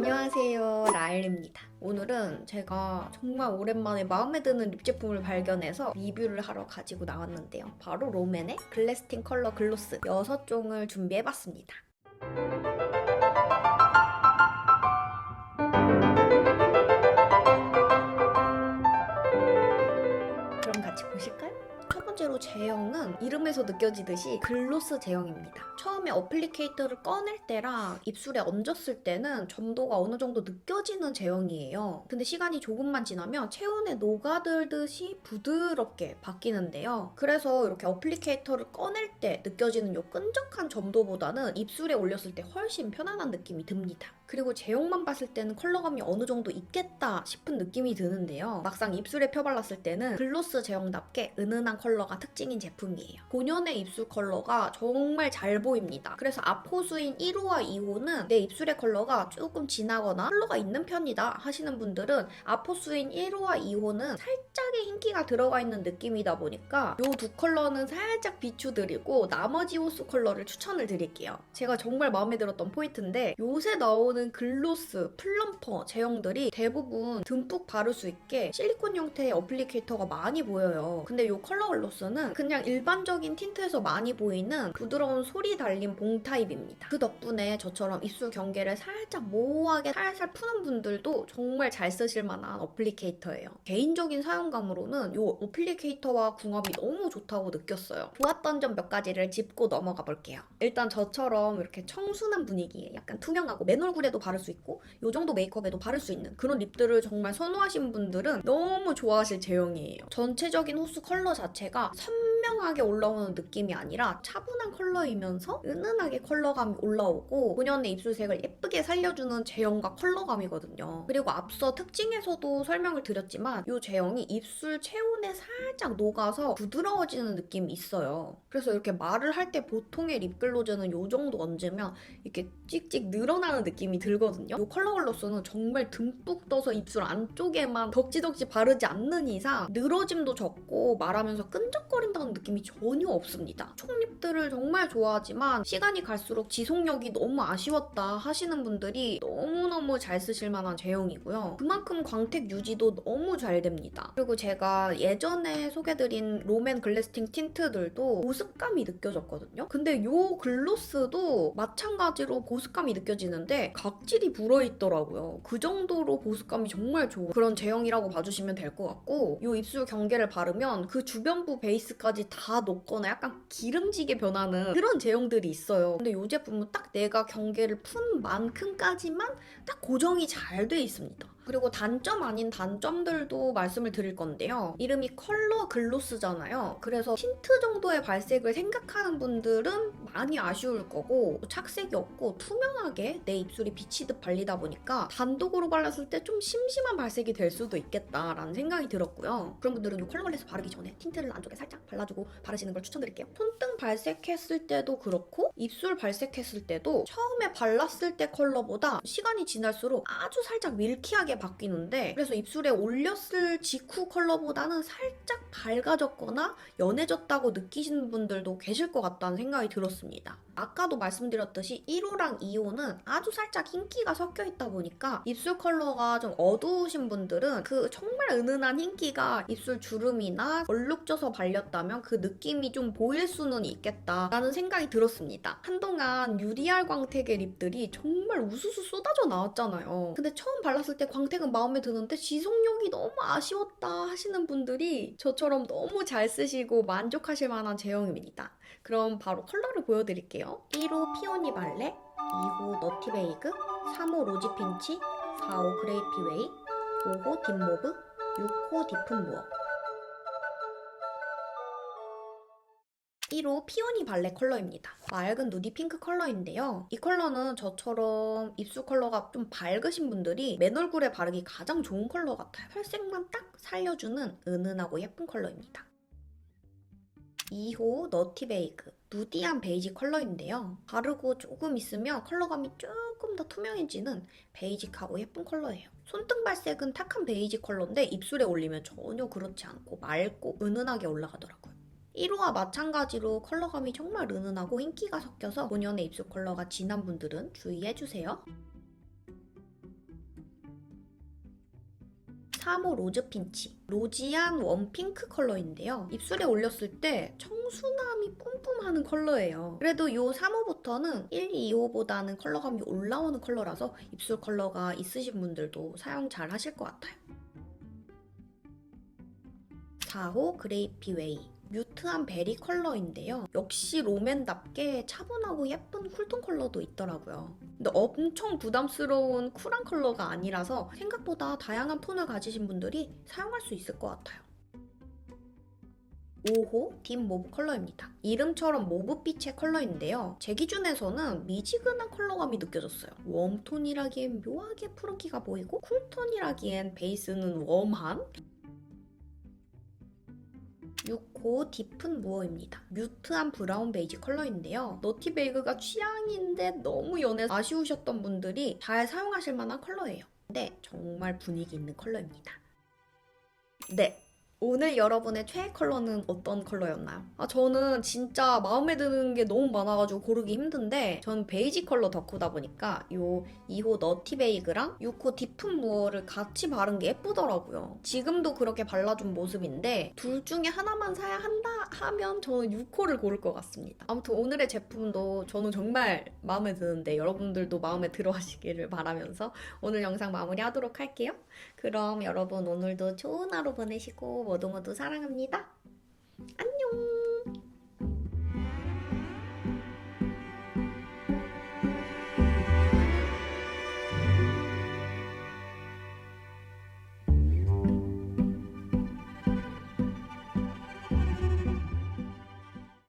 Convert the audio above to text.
안녕하세요. 라엘입니다. 오늘은 제가 정말 오랜만에 마음에 드는 립 제품을 발견해서 리뷰를 하러 가지고 나왔는데요. 바로 롬앤의 글래스틴 컬러 글로스 6종을 준비해봤습니다 이름에서 느껴지듯이 글로스 제형입니다. 처음에 어플리케이터를 꺼낼 때랑 입술에 얹었을 때는 점도가 어느 정도 느껴지는 제형이에요. 근데 시간이 조금만 지나면 체온에 녹아들듯이 부드럽게 바뀌는데요. 그래서 이렇게 어플리케이터를 꺼낼 때 느껴지는 요 끈적한 점도보다는 입술에 올렸을 때 훨씬 편안한 느낌이 듭니다. 그리고 제형만 봤을 때는 컬러감이 어느 정도 있겠다 싶은 느낌이 드는데요. 막상 입술에 펴발랐을 때는 글로스 제형답게 은은한 컬러가 특징인 제품이에요. 본연의 입술 컬러가 정말 잘 보입니다. 그래서 앞호수인 1호와 2호는 내 입술의 컬러가 조금 진하거나 컬러가 있는 편이다 하시는 분들은 앞호수인 1호와 2호는 살짝의 흰기가 들어가 있는 느낌이다 보니까 이 두 컬러는 살짝 비추드리고 나머지 호수 컬러를 추천을 드릴게요. 제가 정말 마음에 들었던 포인트인데 요새 나오는 글로스, 플럼퍼 제형들이 대부분 듬뿍 바를 수 있게 실리콘 형태의 어플리케이터가 많이 보여요. 근데 이 컬러 글로스는 그냥 일반 적인 틴트에서 많이 보이는 부드러운 소리 달린 봉 타입입니다. 그 덕분에 저처럼 입술 경계를 살짝 모호하게 살살 푸는 분들도 정말 잘 쓰실 만한 어플리케이터예요. 개인적인 사용감으로는 이 어플리케이터와 궁합이 너무 좋다고 느꼈어요. 좋았던 점 몇 가지를 짚고 넘어가 볼게요. 일단 저처럼 이렇게 청순한 분위기에 약간 투명하고 맨 얼굴에도 바를 수 있고 이 정도 메이크업에도 바를 수 있는 그런 립들을 정말 선호하신 분들은 너무 좋아하실 제형이에요. 전체적인 호수 컬러 자체가 선명 하게 올라오는 느낌이 아니라 차분한 컬러이면서 은은하게 컬러감이 올라오고 본연의 입술색을 예쁘게 살려주는 제형과 컬러감이거든요. 그리고 앞서 특징에서도 설명을 드렸지만 이 제형이 입술 체온에 살짝 녹아서 부드러워지는 느낌이 있어요. 그래서 이렇게 말을 할 때 보통의 립글로즈는 이 정도 얹으면 이렇게 찍찍 늘어나는 느낌이 들거든요. 이 컬러 글로스는 정말 듬뿍 떠서 입술 안쪽에만 덕지덕지 바르지 않는 이상 늘어짐도 적고 말하면서 끈적거 린다는 느낌이 전혀 없습니다. 총립들을 정말 좋아하지만 시간이 갈수록 지속력이 너무 아쉬웠다 하시는 분들이 너무너무 잘 쓰실 만한 제형이고요. 그만큼 광택 유지도 너무 잘 됩니다. 그리고 제가 예전에 소개드린 롬앤 글래스팅 틴트들도 보습감이 느껴졌거든요. 근데 이 글로스도 마찬가지로 보습감이 느껴지는데 각질이 불어있더라고요. 그 정도로 보습감이 정말 좋은 그런 제형이라고 봐주시면 될 것 같고 이 입술 경계를 바르면 그 주변부 베이스까지 다 녹거나 약간 기름지게 변하는 그런 제형들이 있어요. 근데 이 제품은 딱 내가 경계를 푼 만큼까지만 딱 고정이 잘 돼 있습니다. 그리고 단점 아닌 단점들도 말씀을 드릴 건데요. 이름이 컬러 글로스잖아요. 그래서 틴트 정도의 발색을 생각하는 분들은 많이 아쉬울 거고 착색이 없고 투명하게 내 입술이 비치듯 발리다 보니까 단독으로 발랐을 때 좀 심심한 발색이 될 수도 있겠다라는 생각이 들었고요. 그런 분들은 이 컬러 글래스 바르기 전에 틴트를 안쪽에 살짝 발라주고 바르시는 걸 추천드릴게요. 손등 발색했을 때도 그렇고 입술 발색했을 때도 처음에 발랐을 때 컬러보다 시간이 지날수록 아주 살짝 밀키하게 바뀌는데 그래서 입술에 올렸을 직후 컬러보다는 살짝 밝아졌거나 연해졌다고 느끼시는 분들도 계실 것 같다는 생각이 들었 습니다. 아까도 말씀드렸듯이 1호랑 2호는 아주 살짝 흰기가 섞여 있다 보니까 입술 컬러가 좀 어두우신 분들은 그 정말 은은한 흰기가 입술 주름이나 얼룩 져서 발렸다면 그 느낌이 좀 보일 수는 있겠다라는 생각이 들었습니다. 한동안 유리알 광택의 립들이 정말 우수수 쏟아져 나왔잖아요. 근데 처음 발랐을 때 광택은 마음에 드는데 지속력이 너무 아쉬웠다 하시는 분들이 저처럼 너무 잘 쓰시고 만족하실 만한 제형입니다. 그럼 바로 컬러를 보여드릴게요. 1호 피오니 발레, 2호 너티 베이그, 3호 로지 핀치, 4호 그레이피 웨이, 5호 딥모브, 6호 딥은 무어. 1호 피오니 발레 컬러입니다. 맑은 누디 핑크 컬러인데요. 이 컬러는 저처럼 입술 컬러가 좀 밝으신 분들이 맨 얼굴에 바르기 가장 좋은 컬러 같아요. 혈색만 딱 살려주는 은은하고 예쁜 컬러입니다. 2호 너티 베이그 누디한 베이지 컬러인데요. 바르고 조금 있으면 컬러감이 조금 더 투명해지는 베이직하고 예쁜 컬러예요. 손등 발색은 탁한 베이지 컬러인데 입술에 올리면 전혀 그렇지 않고 맑고 은은하게 올라가더라고요. 1호와 마찬가지로 컬러감이 정말 은은하고 흰기가 섞여서 본연의 입술 컬러가 진한 분들은 주의해주세요. 3호 로즈 핀치. 로지안 원 핑크 컬러인데요. 입술에 올렸을 때 청순함이 뿜뿜하는 컬러예요. 그래도 이 3호부터는 1, 2호보다는 컬러감이 올라오는 컬러라서 입술 컬러가 있으신 분들도 사용 잘 하실 것 같아요. 4호 그레이피 웨이. 뮤트한 베리 컬러인데요. 역시 롬앤답게 차분하고 예쁜 쿨톤 컬러도 있더라고요. 근데 엄청 부담스러운 쿨한 컬러가 아니라서 생각보다 다양한 톤을 가지신 분들이 사용할 수 있을 것 같아요. 5호 딥 모브 컬러입니다. 이름처럼 모브빛의 컬러인데요. 제 기준에서는 미지근한 컬러감이 느껴졌어요. 웜톤이라기엔 묘하게 푸른기가 보이고 쿨톤이라기엔 베이스는 웜한 6호 딥은 무어입니다. 뮤트한 브라운 베이지 컬러인데요. 너티 베이그가 취향인데 너무 연해서 아쉬우셨던 분들이 잘 사용하실 만한 컬러예요. 근데 정말 분위기 있는 컬러입니다. 네. 오늘 여러분의 최애 컬러는 어떤 컬러였나요? 아, 저는 진짜 마음에 드는 게 너무 많아가지고 고르기 힘든데, 저는 베이지 컬러 덕후다 보니까 요 2호 너티 베이그랑 6호 딥은 무어를 같이 바른 게 예쁘더라고요. 지금도 그렇게 발라준 모습인데, 둘 중에 하나만 사야 한다 하면 저는 6호를 고를 것 같습니다. 아무튼 오늘의 제품도 저는 정말 마음에 드는데, 여러분들도 마음에 들어 하시기를 바라면서 오늘 영상 마무리하도록 할게요. 그럼 여러분 오늘도 좋은 하루 보내시고 모두 모두 사랑합니다. 안녕!